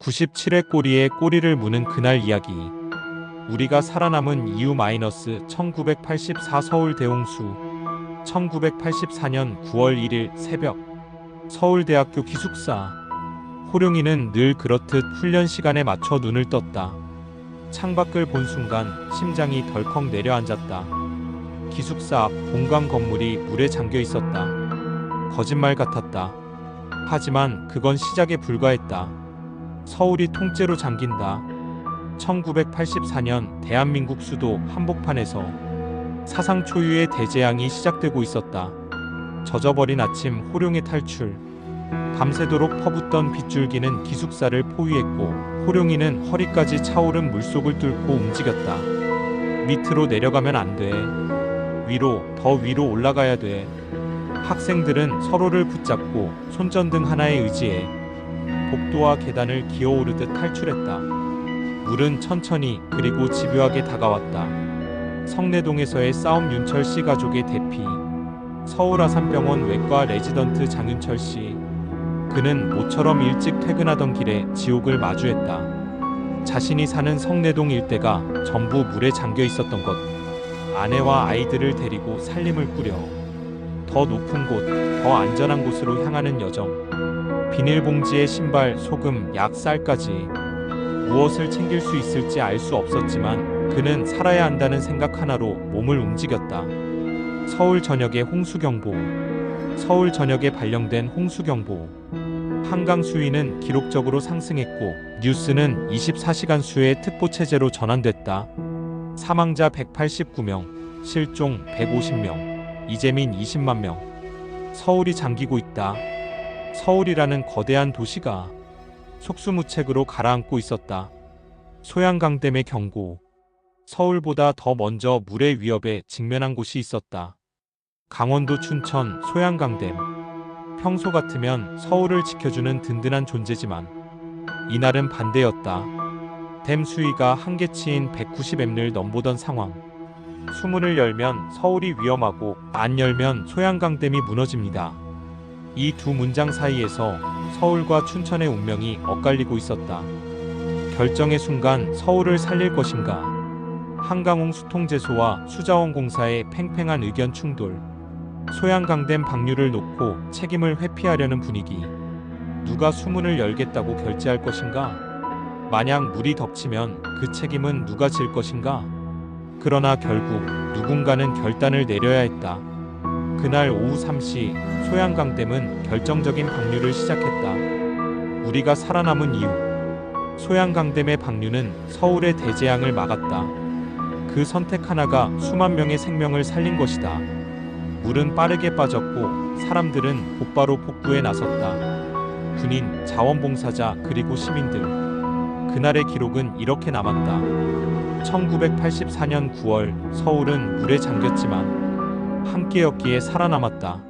97회 꼬리에 꼬리를 무는 그날 이야기. 우리가 살아남은 이유 마이너스 1984 서울 대홍수 1984년 9월 1일 새벽 서울대학교 기숙사 호룡이는 늘 그렇듯 훈련 시간에 맞춰 눈을 떴다. 창밖을 본 순간 심장이 덜컥 내려앉았다. 기숙사 앞 본관 건물이 물에 잠겨 있었다. 거짓말 같았다. 하지만 그건 시작에 불과했다. 서울이 통째로 잠긴다. 1984년 대한민국 수도 한복판에서 사상 초유의 대재앙이 시작되고 있었다. 젖어버린 아침 호룡의 탈출. 밤새도록 퍼붓던 빗줄기는 기숙사를 포위했고 호룡이는 허리까지 차오른 물속을 뚫고 움직였다. 밑으로 내려가면 안 돼. 위로, 더 위로 올라가야 돼. 학생들은 서로를 붙잡고 손전등 하나에 의지해 복도와 계단을 기어오르듯 탈출했다. 물은 천천히 그리고 집요하게 다가왔다. 성내동에서의 싸움 윤철 씨 가족의 대피. 서울 아산병원 외과 레지던트 장윤철 씨. 그는 모처럼 일찍 퇴근하던 길에 지옥을 마주했다. 자신이 사는 성내동 일대가 전부 물에 잠겨 있었던 것. 아내와 아이들을 데리고 살림을 꾸려 더 높은 곳, 더 안전한 곳으로 향하는 여정. 비닐봉지에 신발, 소금, 약, 쌀까지 무엇을 챙길 수 있을지 알 수 없었지만 그는 살아야 한다는 생각 하나로 몸을 움직였다. 서울 전역에 홍수경보. 서울 전역에 발령된 홍수경보. 한강 수위는 기록적으로 상승했고 뉴스는 24시간 수의 특보 체제로 전환됐다. 사망자 189명, 실종 150명, 이재민 20만 명. 서울이 잠기고 있다. 서울이라는 거대한 도시가 속수무책으로 가라앉고 있었다. 소양강댐의 경고. 서울보다 더 먼저 물의 위협에 직면한 곳이 있었다. 강원도 춘천 소양강댐. 평소 같으면 서울을 지켜주는 든든한 존재지만 이날은 반대였다. 댐 수위가 한계치인 190m를 넘보던 상황. 수문을 열면 서울이 위험하고 안 열면 소양강댐이 무너집니다. 이 두 문장 사이에서 서울과 춘천의 운명이 엇갈리고 있었다. 결정의 순간 서울을 살릴 것인가? 한강홍 수통제소와 수자원공사의 팽팽한 의견 충돌. 소양강댐 방류를 놓고 책임을 회피하려는 분위기. 누가 수문을 열겠다고 결제할 것인가? 만약 물이 덮치면 그 책임은 누가 질 것인가? 그러나 결국 누군가는 결단을 내려야 했다. 그날 오후 3시 소양강댐은 결정적인 방류를 시작했다. 우리가 살아남은 이유. 소양강댐의 방류는 서울의 대재앙을 막았다. 그 선택 하나가 수만 명의 생명을 살린 것이다. 물은 빠르게 빠졌고 사람들은 곧바로 복구에 나섰다. 군인, 자원봉사자, 그리고 시민들. 그날의 기록은 이렇게 남았다. 1984년 9월 서울은 물에 잠겼지만 함께였기에 살아남았다.